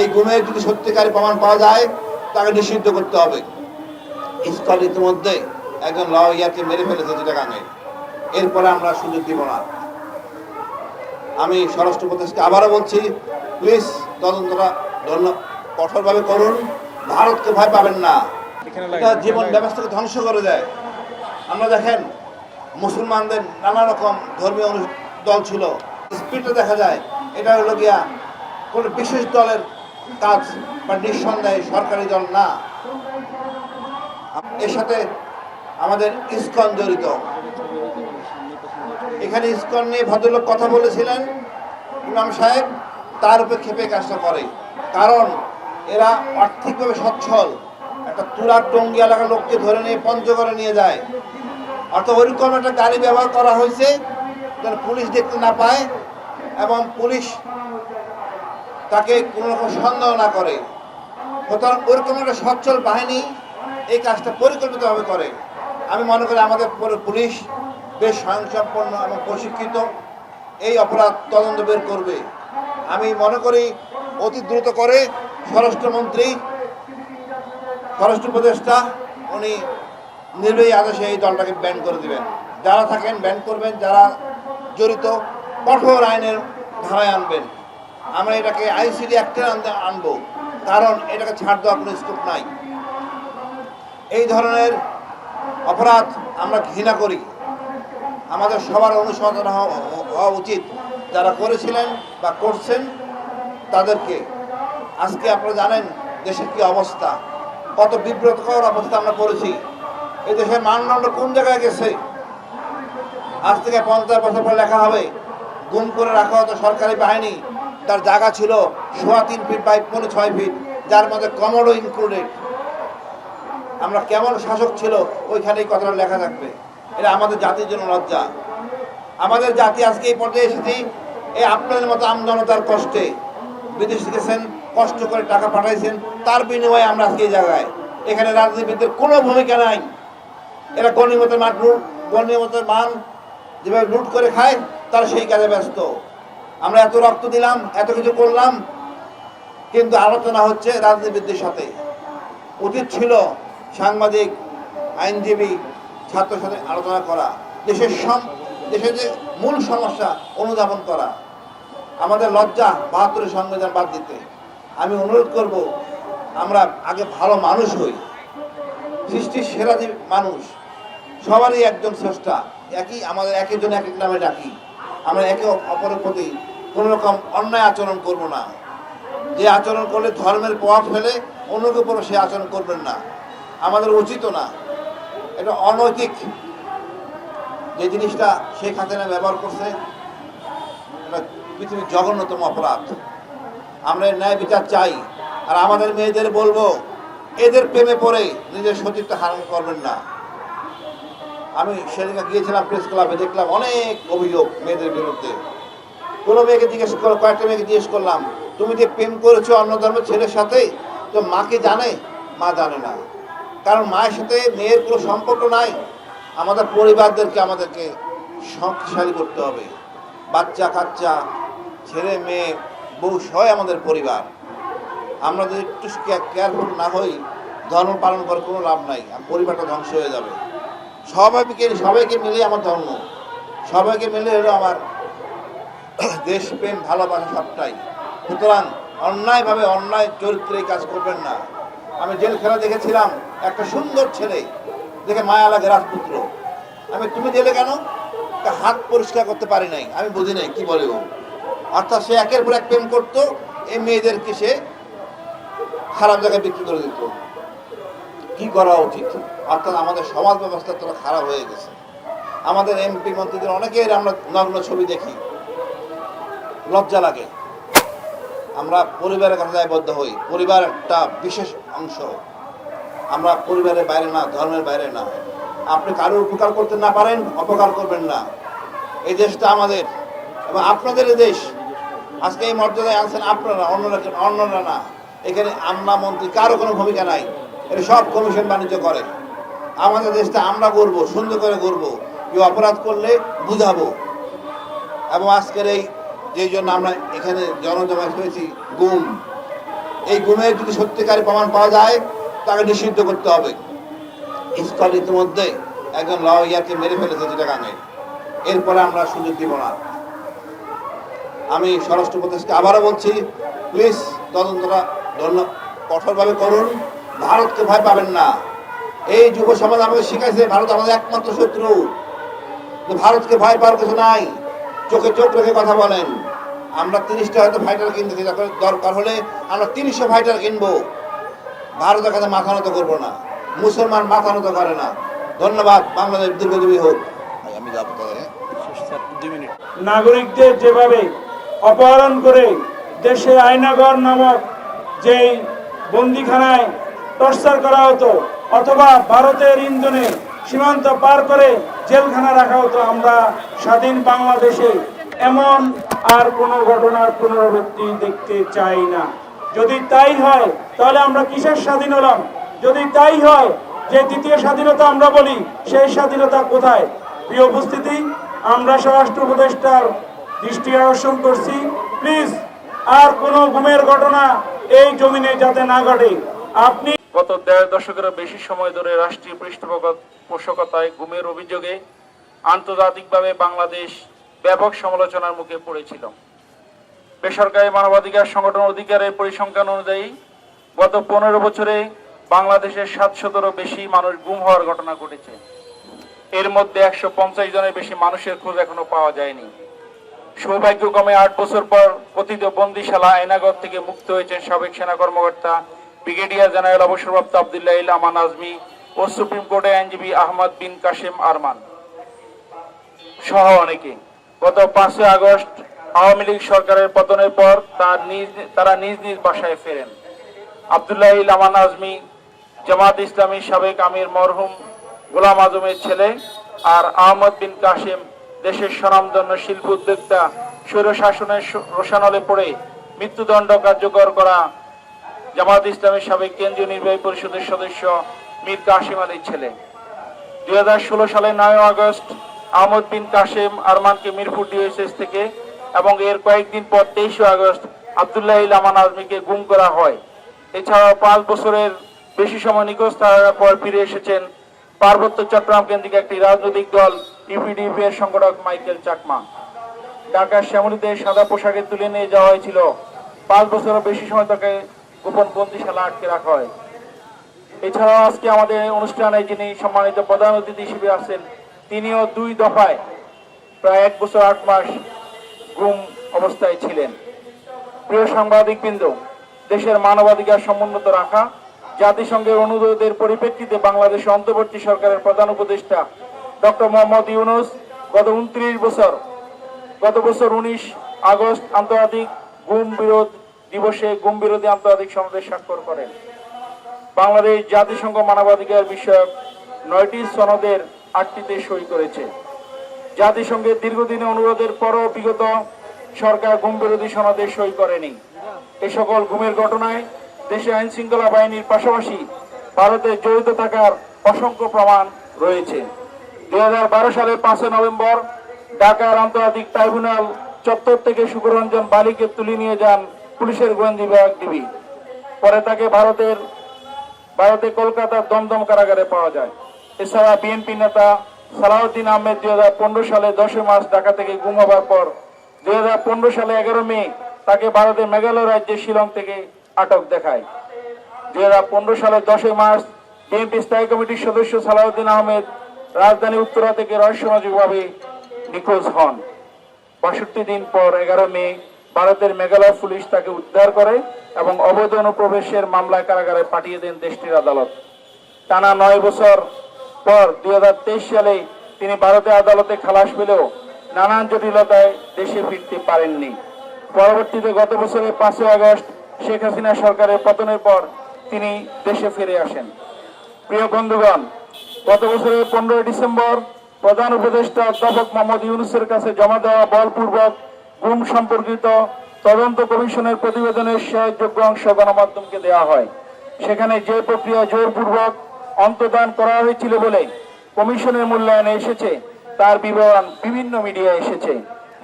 এই গুমের যদি সত্যিকারী প্রমাণ পাওয়া যায় তাকে নিষিদ্ধ করতে হবে। ইস্কল ইতিমধ্যে একজন লয়ারকে মেরে ফেলেছে চিটাগাঙে এরপরে আমরা সুযোগ দিব না। আমি স্বরাষ্ট্র প্রদেশকে আবারও বলছি প্লিজ তদন্তটা ধন্য কঠোরভাবে করুন। ভারতকে ভয় পাবেন না। জীবন ব্যবস্থাকে ধ্বংস করে দেয়। আমরা দেখেন মুসলমানদের নানা রকম ধর্মীয় দল ছিল। স্পিডটা দেখা যায়। এটা হলো গিয়া কোনো বিশেষ দলের কাজ বা নিঃসন্দেহে সরকারি দল না। এর সাথে আমাদের ইস্কন জড়িত। এখানে ইস্কন নিয়ে ভদ্রলোক কথা বলেছিলেন। ইমাম সাহেব তার উপরে ক্ষেপে কাজটা করে। কারণ এরা আর্থিকভাবে সচ্ছল। একটা তুরার টঙ্গি এলাকার লোককে ধরে নিয়ে পঞ্চগড়ে নিয়ে যায়। অর্থাৎ ওইরকম একটা গাড়ি ব্যবহার করা হয়েছে যেন পুলিশ দেখতে না পায় এবং পুলিশ তাকে কোনো রকম সন্দেহ না করে। সুতরাং ওইরকম একটা সচ্ছল বাহিনী এই কাজটা পরিকল্পিতভাবে করে। আমি মনে করি আমাদের পুলিশ বেশ স্বয়ংসম্পন্ন এবং প্রশিক্ষিত। এই অপরাধ তদন্ত বের করবে। আমি মনে করি অতি দ্রুত করে স্বরাষ্ট্রমন্ত্রী, স্বরাষ্ট্র উপদেষ্টা, উনি নির্বাহী আদেশে এই দলটাকে ব্যান করে দিবেন। যারা থাকেন ব্যান করবেন, যারা জড়িত, কঠোর আইনের ধারায় আনবেন। আমরা এটাকে আইসিডি অ্যাক্টের আনব, কারণ এটাকে ছাড় দেওয়ার কোনো স্কোপ নাই। এই ধরনের অপরাধ আমরা ঘৃণা করি। আমাদের সবার অনুসন্ধান হওয়া উচিত। যারা করেছিলেন বা করছেন, তাদেরকে। আজকে আপনারা জানেন দেশের কি অবস্থা। কত বিব্রতকর অবস্থা আমরা করেছি। এই দেশের মানদণ্ড কোন জায়গায় গেছে? আজ থেকে পঞ্চাশ বছর পর লেখা হবে, গুম করে রাখা হতো সরকারি বাহিনী। তার জায়গা ছিল সোয়া তিন ফিট বাই পনেরো ছয় ফিট, যার মধ্যে কমোডো ইনক্লুডেড আমরা কেমন শাসক ছিল ওইখানে এই কথাটা লেখা থাকবে। এটা আমাদের জাতির জন্য লজ্জা। আমাদের জাতি আজকে এই পর্যায়ে এসেছি, এই আপনাদের মতো আমজনতার কষ্টে। বিদেশ গেছেন, কষ্ট করে টাকা পাঠাইছেন, তার বিনিময়ে আমরা আজকে এই জায়গায়। এখানে রাজনীতিবিদদের কোনো ভূমিকা নাই। এরা গণিমত মান গণিমতের মান যেভাবে লুট করে খায়, তারা সেই কাজে ব্যস্ত। আমরা এত রক্ত দিলাম, এত কিছু করলাম, কিন্তু আলোচনা হচ্ছে রাজনীতিবিদদের সাথে। উচিত ছিল সাংবাদিক, আইনজীবী ছাত্রের সাথে আলোচনা করা, দেশের সম, দেশের যে মূল সমস্যা, অনুধাবন করা। আমাদের লজ্জা বাহাত্তরের সংবিধান বাদ দিতে। আমি অনুরোধ করব, আমরা আগে ভালো মানুষ হই। সৃষ্টির সেরা মানুষ, সবারই একজন স্রষ্টা, একই, আমাদের এক একজন এক এক নামে ডাকি। আমরা একে অপরের প্রতি কোনো রকম অন্যায় আচরণ করব না। যে আচরণ করলে ধর্মের প্রভাব ফেলে অন্যকে উপরও সে আচরণ করবেন না। আমাদের উচিত না। এটা অনৈতিক। যে জিনিসটা শেখ হাসিনা ব্যবহার করছে, এটা পৃথিবীর জঘন্যতম অপরাধ। আমরা ন্যায় বিচার চাই। আর আমাদের মেয়েদের বলব, এদের প্রেমে পড়ে নিজের সতীত্ব হারণ করবেন না। আমি সেদিকে গিয়েছিলাম প্রেস ক্লাবে দেখলাম অনেক অভিযোগ মেয়েদের বিরুদ্ধে। কোনো মেয়েকে জিজ্ঞেস করো, কয়েকটা মেয়েকে জিজ্ঞেস করলাম, তুমি যে প্রেম করেছ অন্য ধর্মের ছেলের সাথে? তো মাকে জানে? মা জানে না। কারণ মায়ের সাথে মেয়ের কোনো সম্পর্ক নাই। আমাদের পরিবারদেরকে আমাদেরকে শক্তিশালী করতে হবে। বাচ্চা, কাচ্চা, ছেলে, মেয়ে, বউ সবাই আমাদের পরিবার। আমরা যদি একটু কেয়ারফুল না হই, ধর্ম পালন করে কোনো লাভ নাই। পরিবারটা ধ্বংস হয়ে যাবে। সবাইকে সবাইকে মিলে আমার ধর্ম। সবাইকে মিলে হলো আমার দেশপ্রেম ভালোবাসা সবটাই। সুতরাং অন্যায়ভাবে অন্যায় চরিত্রে কাজ করবেন না। আমি জেল খেলা দেখেছিলাম, একটা সুন্দর ছেলে, দেখে মায়া লাগে রাজপুত্র। আমি, তুমি জেলে কেন? তা হাত পরিষ্কার করতে পারি নাই। আমি বুঝি নাই, কি বলে ও? অর্থাৎ সে একের পর এক প্রেম করতো, এই মেয়েদেরকে সে খারাপ জায়গায় বিক্রি করে দিত। কি করা উচিত? অর্থাৎ আমাদের সমাজ ব্যবস্থা তোরা খারাপ হয়ে গেছে। আমাদের এমপি মন্ত্রীদের অনেকের আমরা নগ্ন ছবি দেখি। লজ্জা লাগে। আমরা পরিবারের কথা দায়বদ্ধ হই। পরিবার একটা বিশেষ অংশ। আমরা পরিবারের বাইরে না, ধর্মের বাইরে না। আপনি কারোর উপকার করতে না পারেন, অপকার করবেন না। এই দেশটা আমাদের। এবং আপনাদের দেশ। আজকে এই মর্যাদায় আনছেন আপনারা, অন্যরা অন্যরা না। এখানে আমলা মন্ত্রী কারও কোনো ভূমিকা নাই। এটা সব কমিশন বাণিজ্য করে। আমাদের দেশটা আমরা করব সুন্দর করে করব কেউ অপরাধ করলে বুঝাবো। এবং আজকের এই যেই জন্য আমরা এখানে জনজমায়েত হয়েছি গুম। এই গুমের যদি সত্যিকারের প্রমাণ পাওয়া যায়, তাকে নিষিদ্ধ করতে হবে। স্থল ইতিমধ্যে একজন লয়ারকে মেরে ফেলেছে চিটাগাঙে এরপরে আমরা সুযোগ দিব না। আমি স্বরাষ্ট্র উপদেশকে আবারও বলছি প্লিজ তদন্তটা ধন্য কঠোরভাবে করুন। ভারতকে ভয় পাবেন না। এই যুব সমাজ আমাদের শিখাইছে, ভারত আমাদের একমাত্র শত্রু। ভারতকে ভয় পাওয়ার কিছু নাই। চোখে চোখ রেখে কথা বলেন। আমরা তিরিশটা হয়তো ফাইটার কিনতে দরকার হলে আমরা তিনশো ফাইটার কিনবো। ভারতের কাছে মাথা নত করব না। মুসলমান মাথা নত করে না। ধন্যবাদ, বাংলাদেশ দীর্ঘজীবী হোক। আমি যাব? নাগরিকদের যেভাবে অপহরণ করে দেশে আয়নাগর নামক যেই বন্দিখানায় টর্চার করা হতো, অথবা ভারতের ইন্ধনে সীমান্ত পার করে জেলখানা রাখা হতো আমরা স্বাধীন বাংলাদেশে। এমন আর কোনো ঘটনার পুনরাবৃত্তি দেখতে চাই না। যদি তাই হয়, তাহলে আমরা কিসের স্বাধীন হলাম? যদি তাই হয়, যে দ্বিতীয় স্বাধীনতা আমরা বলি, সেই স্বাধীনতা কোথায়? প্রিয় উপস্থিতি, আমরা স্বরাষ্ট্র উপদেষ্টার দৃষ্টি আকর্ষণ করছি। প্লিজ, আর কোনো ঘুমের ঘটনা এই জমিনে যাতে না ঘটে, আপনি গত দেড় দশকেরও বেশি সময় ধরে রাষ্ট্রীয় পৃষ্ঠপোষকতায় গুমের অভিযোগে আন্তর্জাতিকভাবে বাংলাদেশ ব্যাপক সমালোচনার মুখে পড়েছিল। বেসরকারি মানবাধিকার সংগঠন অধিকারের পরিসংখ্যান অনুযায়ী গত পনেরো বছরে বাংলাদেশের সাতশতেরও বেশি মানুষ গুম হওয়ার ঘটনা ঘটেছে। এর মধ্যে একশো পঞ্চাশ জনের বেশি মানুষের খোঁজ এখনও পাওয়া যায়নি। সৌভাগ্যক্রমে আট বছর পর কথিত বন্দিশালা আয়নাগর থেকে মুক্ত হয়েছেন সাবেক সেনা কর্মকর্তা ব্রিগেডিয়ার জেনারেল অবসরপ্রাপ্ত আবদুল্লাহ আমান আজমি ও সুপ্রিম কোর্টের আইনজীবী আহমদ বিন কাশেম আরমান সহ অনেকে। গত পাঁচই আগস্ট আওয়ামী লীগ সরকারের পতনের পর তার নিজ তারা নিজ নিজ বাসায় ফেরেন। আবদুল্লাহ আমান আজমি জামাত ইসলামী সাবেক আমির মরহুম গোলাম আজমের ছেলে আর আহমদ বিন কাশেম দেশের স্বনামধন্য শিল্প উদ্যোক্তা স্বৈর শাসনের রোশানলে পড়ে মৃত্যুদণ্ড কার্যকর করা জামাত ইসলামের সাবেক কেন্দ্রীয় নির্বাহী পরিষদের সদস্য মীর কাশিম আলীর ছেলে। দুই হাজার ষোলো সালের নয় আগস্ট, আহমদ বিন কাশেম আরমানকে মিরপুর ডিএসএস থেকে এবং এর কয়েকদিন পর তেইশে আগস্ট আবদুল্লাহ ইল আমান আজমিকে গুম করা হয়। এছাড়াও পাঁচ বছরের বেশি সময় নিখোঁজ থাকার পর ফিরে এসেছেন পার্বত্য চট্টগ্রাম কেন্দ্রিক একটি রাজনৈতিক দল ইউপিডিপি এর সংগঠক মাইকেল চাকমা। ঢাকার শ্যামলীতে সাদা পোশাকে তুলে নিয়ে যাওয়া হয়েছিল। পাঁচ বছরের বেশি সময় তাকে গোপন বন্দিশালা আটকে রাখা হয়। এছাড়াও আজকে আমাদের অনুষ্ঠানে যিনি সম্মানিত প্রধান অতিথি হিসেবে আছেন, তিনিও দুই দফায় প্রায় এক বছর আট মাস গুম অবস্থায় ছিলেন। প্রিয় সাংবাদিকবৃন্দ, দেশের মানবাধিকার সমুন্নত রাখা, জাতিসংঘের অনুরোধের পরিপ্রেক্ষিতে বাংলাদেশের অন্তর্বর্তী সরকারের প্রধান উপদেষ্টা ডক্টর মোহাম্মদ ইউনুস গত উনত্রিশ বছর, গত বছর উনিশ আগস্ট আন্তর্জাতিক গুম বিরোধ দিবসে গুম বিরোধী আন্তর্জাতিক সমাবেশ স্বাক্ষর করেন। বাংলাদেশ জাতিসংঘ মানবাধিকার বিষয়ক নয়টি সনদের আটটিতে সই করেছে। জাতিসংঘের দীর্ঘদিনের অনুরোধের পরও বিগত সরকার গুম বিরোধী সনদে সই করেনি। এ সকল গুমের ঘটনায় দেশে আইন শৃঙ্খলা বাহিনীর পাশাপাশি ভারতে জড়িত থাকার অসংখ্য প্রমাণ রয়েছে। দুই সালের পাঁচই নভেম্বর ঢাকার আন্তর্জাতিক ট্রাইব্যুনাল চত্বর থেকে সুকরঞ্জন বালিকে তুলে নিয়ে যান পুলিশের গোয়েন্দা বিভাগ ডিবি। পরে তাকে ভারতের, ভারতে কলকাতার দমদম কারাগারে পাওয়া যায়। এছাড়া বিএনপি নেতা সালাউদ্দিন আহমেদ দুই হাজার পনেরো সালে দশই মার্চ ঢাকা থেকে গুম হবার পর দুই হাজার পনেরো সালে এগারো মে তাকে ভারতের মেঘালয় রাজ্যের শিলং থেকে আটক দেখায়। দুই হাজার পনেরো সালের দশই মার্চ বিএনপি স্থায়ী কমিটির সদস্য সালাউদ্দিন আহমেদ রাজধানী উত্তরা থেকে রহস্যময়ভাবে নিখোঁজ হন। বাষট্টি দিন পর এগারো মে ভারতের মেঘালয় পুলিশ তাকে উদ্ধার করে এবং অবৈধ অনুপ্রবেশের মামলায় কারাগারে পাঠিয়ে দেন দেশটির আদালত। টানা নয় বছর পর দুই সালে তিনি ভারতের আদালতে খালাস পেলেও নানান জটিলতায় দেশে ফিরতে পারেননি। পরবর্তীতে গত বছরের পাঁচই আগস্ট শেখ হাসিনা সরকারের পতনের পর তিনি দেশে ফিরে আসেন। প্রিয় বন্ধুগণ, গত বছরের পনেরোই ডিসেম্বর প্রধান উপদেষ্টা অধ্যাপক মোহাম্মদ ইউনুসের কাছে জমা দেওয়া বলপূর্বক গুম সম্পর্কিত তদন্ত কমিশনের প্রতিবেদনের শেয়ারযোগ্য অংশ গণমাধ্যমকে দেওয়া হয়। সেখানে যে প্রক্রিয়া জোরপূর্বক অন্তদান করা হয়েছিল বলে কমিশনের মূল্যায়নে এসেছে, তার বিবরণ বিভিন্ন মিডিয়ায় এসেছে।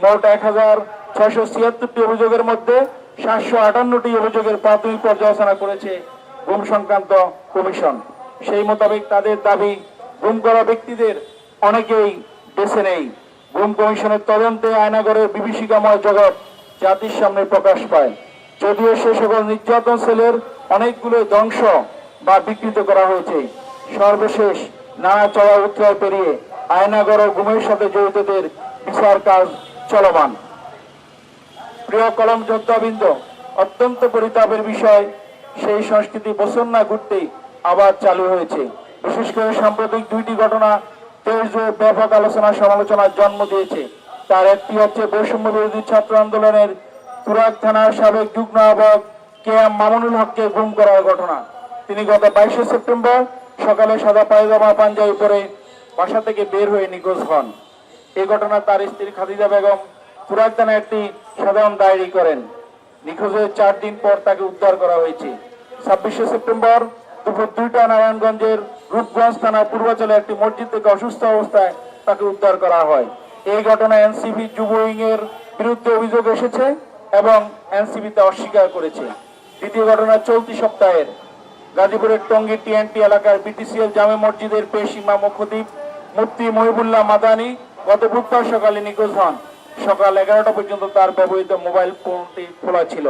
মোট এক হাজার ছয়শো ছিয়াত্তরটি অভিযোগের মধ্যে সাতশো আটান্নটি অভিযোগের প্রাথমিক পর্যালোচনা করেছে গুম সংক্রান্ত কমিশন। সেই মোতাবেক তাদের দাবি, গুম করা ব্যক্তিদের অনেকেই বেছে নেই গুম কমিশনের তদন্তে আয়নাগরের বিভীষিকাময় জগৎ জাতির সামনে প্রকাশ পায়। যদিও সে সকল নির্যাতন সেলের অনেকগুলো ধ্বংস বা বিকৃত করা হয়েছে। সর্বশেষ নানা চড়া উত্তরায় পেরিয়ে আয়নাগর ও গুমের সাথে জড়িতদের বিচার কাজ চলমান। প্রিয় কলম যোদ্ধাবৃন্দ, অত্যন্ত পরিতাপের বিষয়, সেই সংস্কৃতি বছর না ঘুরতেই আবার চালু হয়েছে। বিশেষ করে সাম্প্রতিক দুইটি ঘটনা জুড়ে ব্যাপক আলোচনা সমালোচনার জন্ম দিয়েছে, তার একটি হচ্ছে বৈষম্য বিরোধী ছাত্র আন্দোলনের তুরাগ থানার সাবেক যুগ্ম আহ্বায়ক কে এম মামুনুল হককে গুম করার ঘটনা। তিনি গত বাইশে সেপ্টেম্বর সকালে সাদা পায়জামা, পাঞ্জাবি পরে বাসা থেকে বের হয়ে নিখোঁজ হন। এই ঘটনা তার স্ত্রী খাদিজা বেগম তুরাগ থানায় একটি সাধারণ ডায়েরি করেন। নিখোঁজের চার দিন পর তাকে উদ্ধার করা হয়েছে। ছাব্বিশে সেপ্টেম্বর দুপুর দুইটা নারায়ণগঞ্জের রূপগঞ্জ থানার পূর্বাচলে একটি মসজিদ থেকে অসুস্থ অবস্থায় তাকে উদ্ধার করা হয়। এই ঘটনায় এনসিবি যুব এর বিরুদ্ধে অভিযোগ এসেছে এবং এনসিবি তা অস্বীকার করেছে। দ্বিতীয় ঘটনা চলতি সপ্তাহের। গাজীপুরের টঙ্গী টিএনটি এলাকার বিটিসিএল জামে মসজিদের পেশ ইমাম খতিব মুফতি মহিবুল্লাহ মাদানি গত বুধবার সকালে নিখোঁজ হন। সকাল এগারোটা পর্যন্ত তার ব্যবহৃত মোবাইল ফোনটি খোলা ছিল।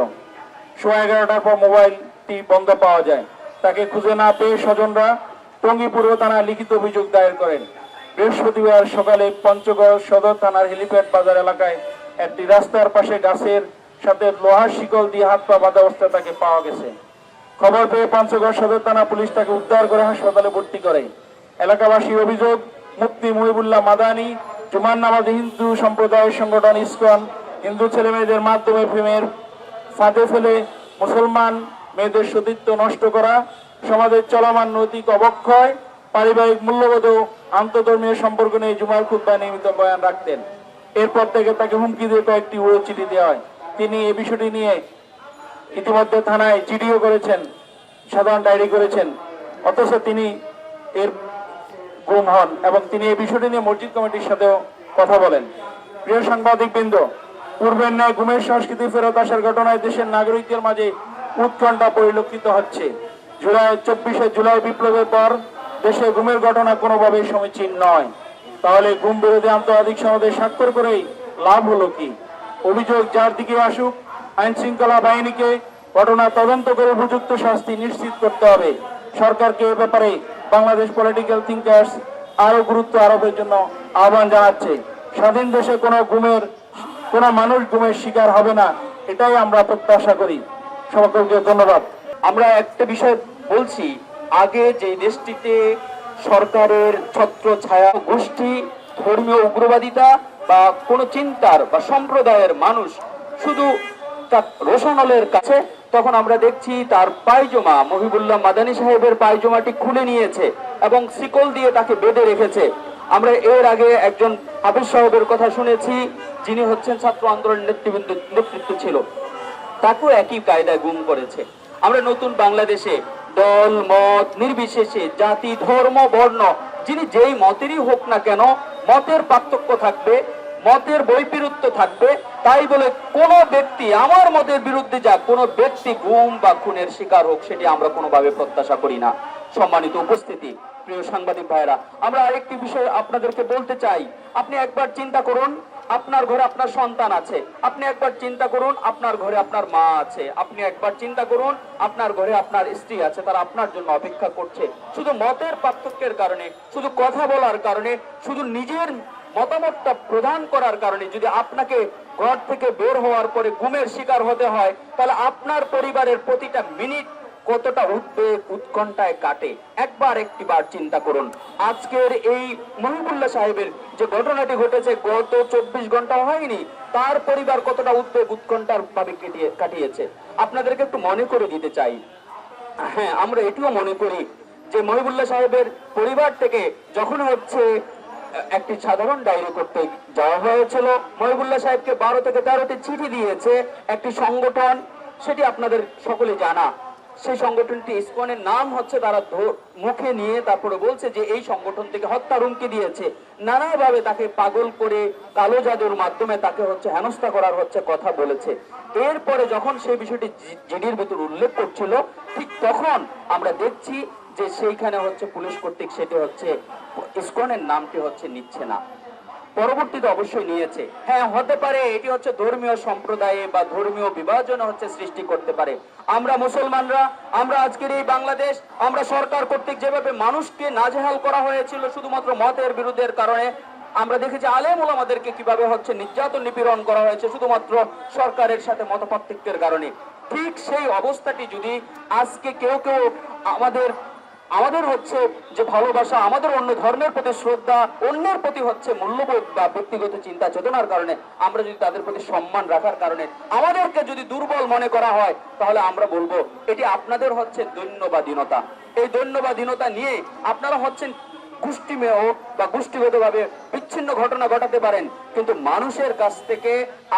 সোয়া এগারোটার পর মোবাইলটি বন্ধ পাওয়া যায়। তাকে খুঁজে না পেয়ে স্বজনরা টঙ্গী পূর্ব থানায় লিখিত অভিযোগ দায়ের করেন। বৃহস্পতিবার সকালে পঞ্চগড় সদর থানার হেলিপ্যাড বাজার এলাকায় একটি রাস্তার পাশে গাছের সাথে লোহার শিকল দিয়ে হাত পা বাঁধা অবস্থায় তাকে পাওয়া গেছে। খবর পেয়ে পঞ্চগড় সদর থানা পুলিশ তাকে উদ্ধার করে হাসপাতালে ভর্তি করে। এলাকাবাসীর অভিযোগ, মুফতি মহিবুল্লাহ মাদানি জুমান নামাজ হিন্দু সম্প্রদায়ের সংগঠন ইসকন, হিন্দু ছেলে মেয়েদের মাধ্যমে প্রেমের ফাঁদে ফেলে মুসলমান মেয়েদের সতীত্ব নষ্ট করা সমাজের চলমান নৈতিক অবক্ষয়, পারিবারিক মূল্যবোধ ও আন্তধর্মীয় সম্পর্ক নিয়ে জুমার খুদ্া নিয়মিত বয়ান রাখতেন। এরপর থেকে তাকে হুমকি দিয়ে কয়েকটি উড়ো চিঠি দেওয়া হয়। তিনি এই বিষয়টি নিয়ে ইতিমধ্যে থানায় জিডিও করেছেন, সাধারণ ডায়েরি করেছেন। অথচ তিনি এর গুম হন এবং তিনি এই বিষয়টি নিয়ে মসজিদ কমিটির সাথেও কথা বলেন। প্রিয় সাংবাদিক বৃন্দ পূর্বের ন্যায় গুমের সংস্কৃতি ফেরত আসার ঘটনায় দেশের নাগরিকদের মাঝে উৎকণ্ঠা পরিলক্ষিত হচ্ছে। জুলাই, চব্বিশে জুলাই বিপ্লবের পর দেশে গুমের ঘটনা কোনোভাবেই সমীচীন নয়। তাহলে গুম বিরোধী আন্তর্জাতিক সনদে স্বাক্ষর করেই লাভ হলো কি? অভিযোগ যার দিকে আসুক আইন শৃঙ্খলা বাহিনীকে ঘটনা তদন্ত করে উপযুক্ত শাস্তি নিশ্চিত করতে হবে। সরকারকে এ ব্যাপারে বাংলাদেশ পলিটিক্যাল থিঙ্কার্স আরও গুরুত্ব আরোপের জন্য আহ্বান জানাচ্ছে। স্বাধীন দেশে কোনো গুমের, কোনো মানুষ গুমের শিকার হবে না, এটাই আমরা প্রত্যাশা করি। সকলকে ধন্যবাদ। আমরা একটা বিষয় বলছি, আগে যে দেশটিতে সরকারের ছত্র ছায়া গোষ্ঠী, ধর্মীয় উগ্রবাদিতা বা কোনো চিন্তার বা সম্প্রদায়ের মানুষ শুধু তার রোশনলের কাছে, তখন আমরা দেখছি তার পায়জমা, মহিবুল্লাহ মাদানী সাহেবের পায়জমাটি খুলে নিয়েছে এবং শিকল দিয়ে তাকে বেঁধে রেখেছে। আমরা এর আগে একজন হাফিজ সাহেবের কথা শুনেছি, যিনি হচ্ছেন ছাত্র আন্দোলনের নেতৃবৃন্দ, নেতৃত্ব ছিল। তাকেও একই কায়দায় গুম করেছে। আমরা নতুন বাংলাদেশে দল, মত, নির্বিশেষে জাতি, ধর্ম, বর্ণ, যিনি যেই মতেরই হোক না কেন মতের পার্থক্য থাকবে, মতের বৈপরীত্য থাকবে। তাই বলে কোন ব্যক্তি আমার মতের বিরুদ্ধে যা কোন ব্যক্তি গুম বা খুনের শিকার হোক, সেটি আমরা কোনোভাবে প্রত্যাশা করি না। সম্মানিত উপস্থিতি, প্রিয় সাংবাদিক ভাইরা আমরা আরেকটি বিষয় আপনাদেরকে বলতে চাই। আপনি একবার চিন্তা করুন আপনার ঘরে আপনার সন্তান আছে। আপনি একবার চিন্তা করুন, আপনার ঘরে আপনার মা আছে। আপনি একবার চিন্তা করুন, আপনার ঘরে আপনার স্ত্রী আছে, তারা আপনার জন্য অপেক্ষা করছে। শুধু মতের পার্থক্যের কারণে, শুধু কথা বলার কারণে, শুধু নিজের মতামতটা প্রদান করার কারণে যদি আপনাকে ঘর থেকে বের হওয়ার পরে গুমের শিকার হতে হয়, তাহলে আপনার পরিবারের প্রতিটা মিনিট কতটা উদ্বেগ উৎকণ্ঠায় কাটে? একবার একটিবার চিন্তা করুন। আজকের এই মহিবুল্লাহ সাহেবের যে ঘটনাটি ঘটেছে, গত চব্বিশ ঘণ্টা হয়নি, তার পরিবার কতটা উদ্বেগ উৎকণ্ঠার ভাবে কেটিয়ে কাটিয়েছে? আপনাদেরকে একটু মনে করে দিতে চাই। হ্যাঁ আমরা এটিও মনে করি যে মহিবুল্লাহ সাহেবের পরিবার থেকে যখন হচ্ছে একটি সাধারণ ডায়েরি করতে যাওয়া হয়েছিল, মহিবুল্লাহ সাহেবকে বারো থেকে তেরোটি চিঠি দিয়েছে, একটি সংগঠন, সেটি আপনাদের সকলে জানা। সেই সংগঠনটি ইসকনের নাম হচ্ছে তারা মুখে নিয়ে তারপরে বলছে যে এই সংগঠন থেকে হত্যা হুমকি দিয়েছে। নানাভাবে তাকে পাগল করে কালো জাদুর মাধ্যমে তাকে হচ্ছে হেনস্থা করার হচ্ছে কথা বলেছে। এরপরে যখন সেই বিষয়টি জিডির ভিতর উল্লেখ করছিল, ঠিক তখন আমরা দেখছি যে সেইখানে হচ্ছে পুলিশ কর্তৃক সেটি হচ্ছে ইসকনের নামটি হচ্ছে নিচ্ছে না। পরবর্তীতে অবশ্যই নিয়েছে। হ্যাঁ হতে পারে এটি হচ্ছে ধর্মীয় সম্প্রদায়ে বা ধর্মীয় বিভাজন হচ্ছে সৃষ্টি করতে পারে। আমরা মুসলমানরা, আমরা আজকের এই বাংলাদেশ, আমরা সরকার কর্তৃক যেভাবে মানুষকে নাজেহাল করা হয়েছিল শুধুমাত্র মতের বিরুদ্ধের কারণে, আমরা দেখেছি আলেম ওলামাদেরকে কীভাবে হচ্ছে নির্যাতন নিপীড়ন করা হয়েছে শুধুমাত্র সরকারের সাথে মতপার্থক্যের কারণে। ঠিক সেই অবস্থাটি যদি আজকে কেউ কেউ আমাদের আমাদের হচ্ছে যে ভালোবাসা, আমাদের অন্য ধর্মের প্রতি শ্রদ্ধা, অন্যের প্রতি হচ্ছে মূল্যবোধ বা ব্যক্তিগত চিন্তা চেতনার কারণে আমরা যদি তাদের প্রতি সম্মান রাখার কারণে আমাদেরকে যদি দুর্বল মনে করা হয়, তাহলে আমরা বলব এটি আপনাদের হচ্ছে দৈন্যবাদীনতা এই দৈন্যবাদীনতা নিয়ে আপনারা হচ্ছেন গোষ্ঠীমেয় বা গোষ্ঠীগতভাবে বিচ্ছিন্ন ঘটনা ঘটাতে পারেন, কিন্তু মানুষের কাছ থেকে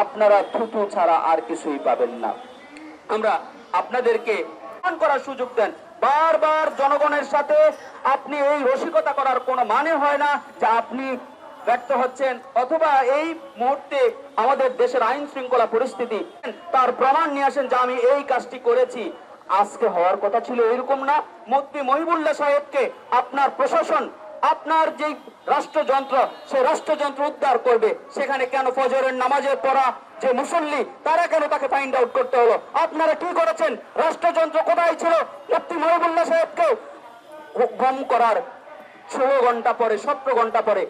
আপনারা থুতু ছাড়া আর কিছুই পাবেন না। আমরা আপনাদেরকে করার সুযোগ দেন। বারবার জনগণের সাথে আপনি এই রসিকতা করার কোনো মানে হয় না যে আপনি ব্যর্থ হচ্ছেন, অথবা এই মুহূর্তে আমাদের দেশের আইন শৃঙ্খলা পরিস্থিতি তার প্রমাণ নিয়ে আসেন যে আমি এই কাজটি করেছি। আজকে হওয়ার কথা ছিল এরকম না। মুক্তি মহিবুল্লাহ সাহেবকে আপনার প্রশাসন আপনার যে রাষ্ট্রযন্ত্র সে রাষ্ট্রযন্ত্র উদ্ধার করবে, সেখানে কেন ফজরের নামাজের পড়া যে মুসল্লি, তারা কেন তাকে ফাইন্ড আউট করতে হলো? আপনারা কি করেছেন? রাষ্ট্রযন্ত্র কোথায় ছিল? মুফতি মহিবুল্লাহ সাহেবকে গম করার ষোলো ঘণ্টা পরে, সতেরো ঘণ্টা পরে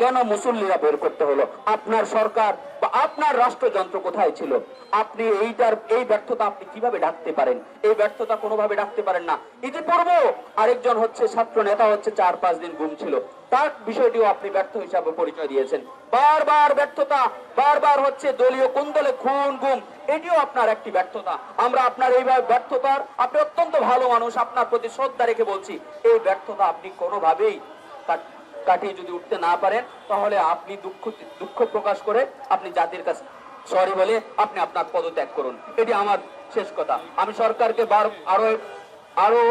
কেন মুসল্লিরা বের করতে হলো? আপনার সরকার বা আপনার রাষ্ট্রযন্ত্র কোথায় ছিল? আপনি এইটার, এই ব্যর্থতা আপনি কীভাবে ডাকতে পারেন? এই ব্যর্থতা কোনোভাবে ডাকতে পারেন না। ইতিপূর্বে আরেকজন হচ্ছে ছাত্র নেতা হচ্ছে, চার পাঁচ দিন গুম ছিল। তার বিষয়টিও আপনি ব্যর্থ হিসাবে পরিচয় দিয়েছেন। বারবার ব্যর্থতা, বারবার হচ্ছে দলীয় কুন্দলে খুন, গুম, এটিও আপনার একটি ব্যর্থতা। আমরা আপনার এইভাবে ব্যর্থতার, আপনি অত্যন্ত ভালো মানুষ, আপনার প্রতি শ্রদ্ধা রেখে বলছি, এই ব্যর্থতা আপনি কোনোভাবেই কাট- কাটিয়ে যদি উঠতে না পারেন, তাহলে আপনি দুঃখ দুঃখ প্রকাশ করে আপনি জাতির কাছে সরি বলে আপনি আপনার পদত্যাগ করুন। এটি আমার শেষ কথা। আমি সরকারকে বার, আরও আরও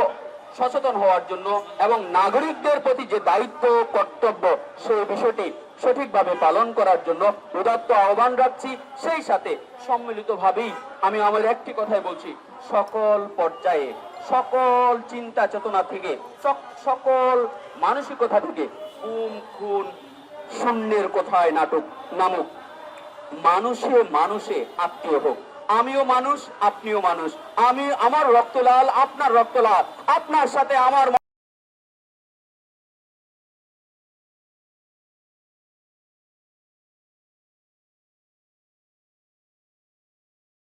সচেতন হওয়ার জন্য এবং নাগরিকদের প্রতি যে দায়িত্ব, কর্তব্য, সেই বিষয়টি সঠিকভাবে পালন করার জন্য উদাত্ত আহ্বান রাখছি। সেই সাথে সম্মিলিতভাবেই আমি আমার একটি কথাই বলছি। সকল পর্যায়ে, সকল চিন্তা চেতনা থেকে সকল মানসিকতা থেকে গুম খুন শূন্যের কোথায় নাটক নামক। মানুষে মানুষে আত্মীয় হোক। আমিও মানুষ, আপনিও মানুষ। আমি, আমার রক্ত লাল আপনার রক্ত লাল আপনার সাথে আমার